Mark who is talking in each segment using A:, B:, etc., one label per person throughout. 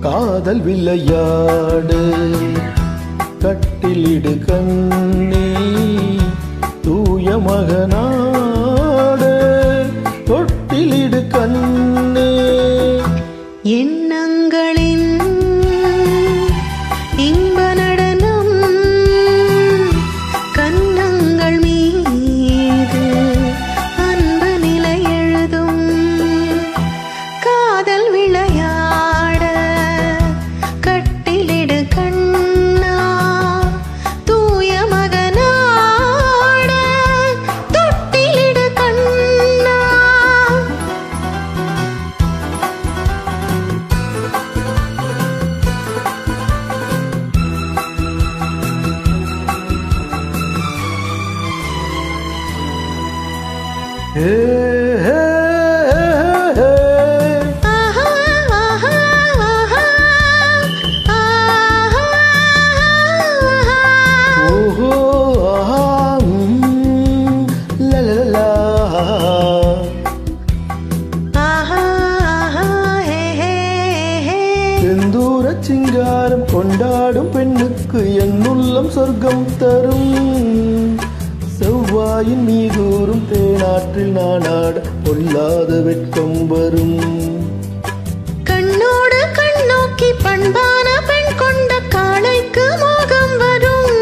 A: காதல் விளையாடு. கட்டிலிடு கண்ணே தூய
B: மகனா
A: செந்தூர சிங்காரம் கொண்டாடும் பெண்ணுக்கு என் உள்ளம் சொர்க்கம் தரும். செவ்வாயின் மீதூறும் தேனாற்றில் நானாட பொல்லாத வெட்கம் வரும்.
B: கண்ணோடு கண் நோக்கி பண்பான பெண் கொண்ட காளைக்கு மோகம் வரும்.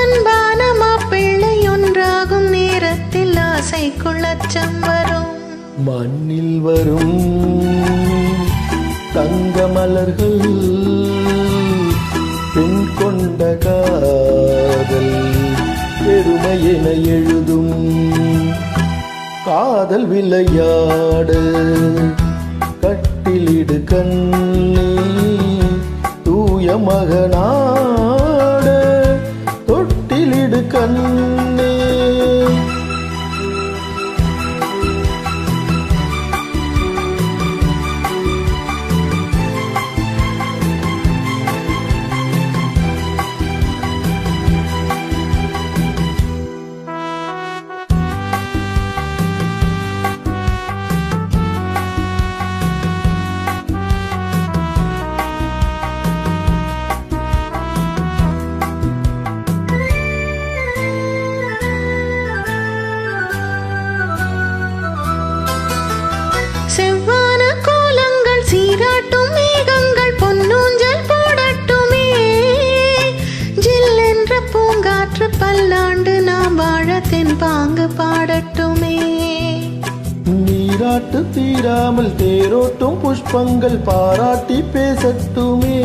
B: அன்பான மாப்பிள்ளை ஒன்றாகும் நேரத்தில் ஆசைக்குள் அச்சம் வரும்.
A: மண்ணில் வரும் தங்க மலர்கள் பெண் கொண்ட காதல். பெருமை என எழுதும். காதல் விளையாடு கட்டிலிடு கண்ணி தூய மகனாடு
B: பாடட்டுமே.
A: நீராட்டு தீராமல் தேரோட்டும் புஷ்பங்கள் பாராட்டி பேசட்டுமே.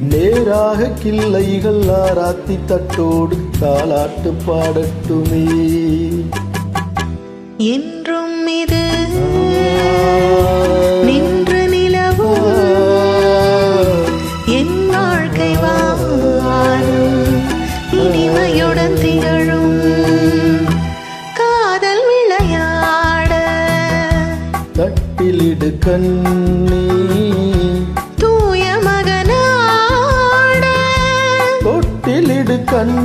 A: நேராக கிள்ளைகள் ஆராத்தி தட்டோடு தாலாட்டு பாடட்டுமே.
B: என்றும் இது
A: மகன் நீ தூய மகனாட. தொட்டிலிடு கண்